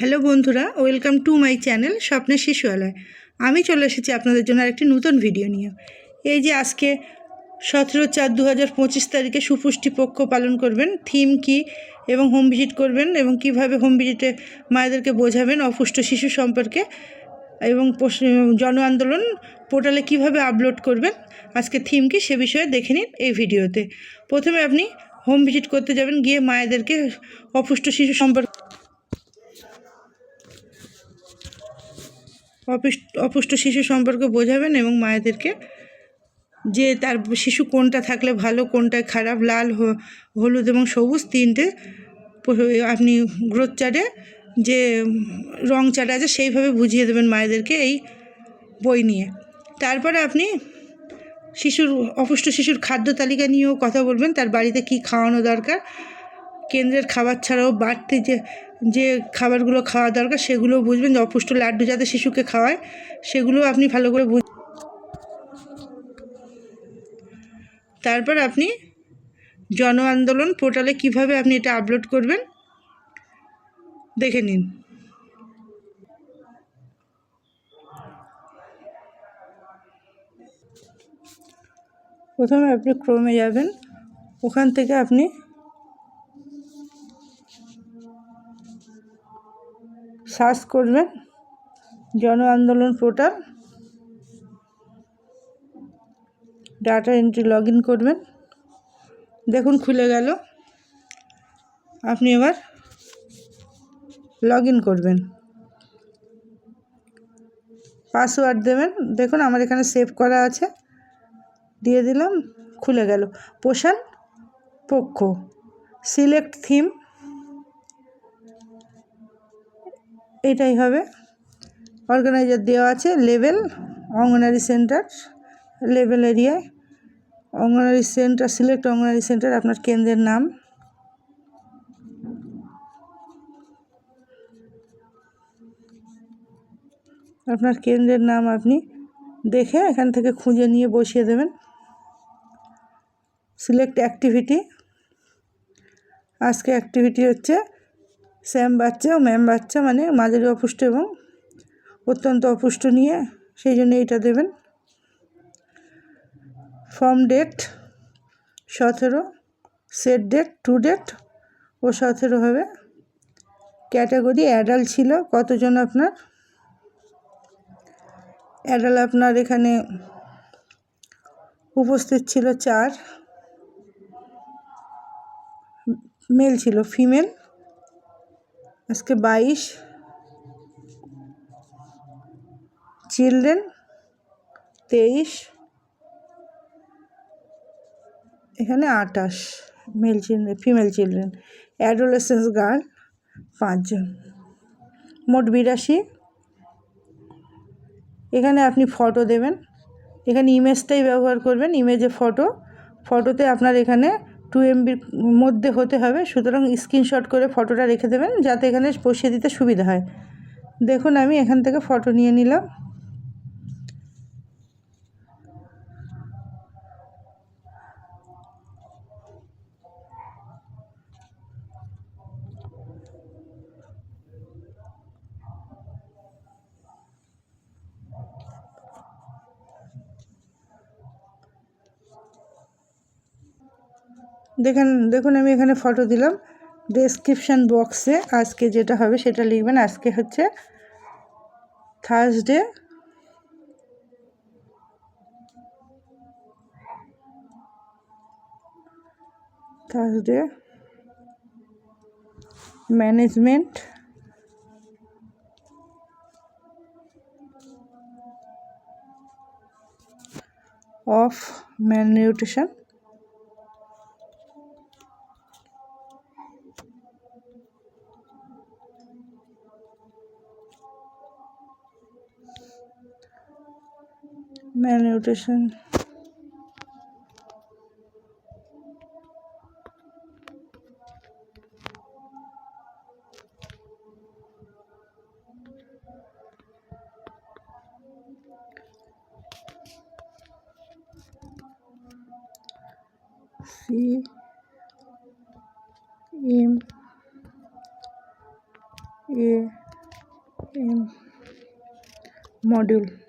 Hello বন্ধুরা, welcome to my channel স্বপ্নের শিশুয়ালয়। আমি চলে এসেছি আপনাদের জন্য আরেকটি নতুন ভিডিও নিয়ে। এই যে আজকে সতেরো চার দু হাজার পঁচিশ তারিখে সুপুষ্টি পক্ষ পালন করবেন, থিম কি এবং হোম ভিজিট করবেন এবং কীভাবে হোম ভিজিটে মায়েদেরকে বোঝাবেন অপুষ্ট শিশু সম্পর্কে এবং জন আন্দোলন পোর্টালে কীভাবে আপলোড করবেন, আজকে থিম কি সে বিষয়ে দেখে নিন এই ভিডিওতে। প্রথমে আপনি হোম ভিজিট করতে যাবেন, গিয়ে মায়েদেরকে অপুষ্ট শিশু সম্পর্কে অপুষ্ট শিশু সম্পর্কে বোঝাবেন এবং মায়েদেরকে যে তার শিশু কোনটা থাকলে ভালো, কোনটা খারাপ, লাল হলুদ এবং সবুজ তিনটে আপনি গ্রোথ চার্টে যে রং চার্ট আছে সেইভাবে বুঝিয়ে দেবেন মায়েদেরকে এই বই নিয়ে। তারপরে আপনি শিশুর, অপুষ্ট শিশুর খাদ্য তালিকা নিয়েও কথা বলবেন, তার বাড়িতে কি খাওয়ানো দরকার, কেন্দ্রের খাবার ছাড়াও বাড়তি যে যে খাবারগুলো খাওয়া দরকার সেগুলোও বুঝবেন, অপুষ্ট লাড্ডু যাতে শিশুকে খাওয়ায় সেগুলোও আপনি ভালো করে বুঝ তারপর আপনি জন আন্দোলন পোর্টালে কীভাবে আপনি এটা আপলোড করবেন, দেখে নিন। প্রথমে আপনি ক্রমে যাবেন, ওখান থেকে আপনি সার্চ করবেন। জন আন্দোলন পোর্টাল। ডাটা এন্ট্রি লগ করবেন। দেখুন খুলে গেল। আপনি এবার লগ করবেন। পাসওয়ার্ড দেবেন। দেখুন আমার এখানে সেভ করা আছে। দিয়ে দিলাম, খুলে গেল। পোষণ পক্ষ। Select theme. এটাই হবে। অর্গানাইজার দেওয়া আছে, লেভেল, অঙ্গনারী সেন্টার, লেভেল এরিয়ায় Anganwadi centre, select Anganwadi centre, আপনার কেন্দ্রের নাম। আপনার কেন্দ্রের নাম আপনি দেখে এখান থেকে খুঁজে নিয়ে বসিয়ে দেবেন। সিলেক্ট অ্যাক্টিভিটি আজকে অ্যাক্টিভিটি হচ্ছে স্যাম বাচ্চা ও ম্যাম বাচ্চা মানে মাঝারি অপুষ্ট এবং অত্যন্ত অপুষ্ট নিয়ে সেই জন্য এইটা দেবেন। ফর্ম ডেট সতেরো, সেট ডেট টু ডেট ও সতেরো হবে। ক্যাটাগরি অ্যাডাল্ট ছিল কতজন আপনার? অ্যাডাল আপনার এখানে উপস্থিত ছিল চার। মেল ছিল ফিমেল। আজকে বাইশ। চিলড্রেন তেইশ। এখানে আটাশ male children female children. Adolescence girl পাঁচজন। মোট বিরাশি। এখানে আপনি ফটো দেবেন। এখানে ইমেজটাই ব্যবহার করবেন। ইমেজে ফটো। ফটোতে আপনার এখানে টু এমবির মধ্যে হতে হবে, সুতরাং স্ক্রিনশট করে ফটোটা রেখে দেবেন, যাতে এখানে বসিয়ে দিতে সুবিধা হয়। দেখুন, আমি এখান থেকে ফটো নিয়ে নিলাম। দেখেন, দেখুন আমি এখানে ফটো দিলাম। ডেসক্রিপশান বক্সে আজকে যেটা হবে সেটা লিখবেন। আজকে হচ্ছে Thursday Thursday management of malnutrition malnutrition. C M A M module.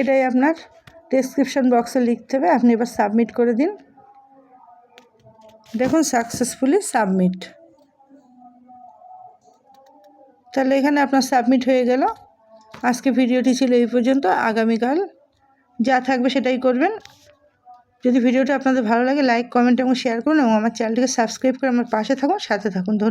এটাই আপনার ডেসক্রিপশন বক্সে লিখতে হবে। আপনি এবার সাবমিট করে দিন। দেখুন সাকসেসফুলি সাবমিট তাহলে এখানে আপনার সাবমিট হয়ে গেল। আজকে ভিডিওটি ছিল এই পর্যন্ত। আগামীকাল যা থাকবে সেটাই করবেন। যদি ভিডিওটা আপনাদের ভালো লাগে লাইক কমেন্ট এবং শেয়ার করুন এবং আমার চ্যানেলটিকে সাবস্ক্রাইব করে আমার পাশে থাকুন, সাথে থাকুন।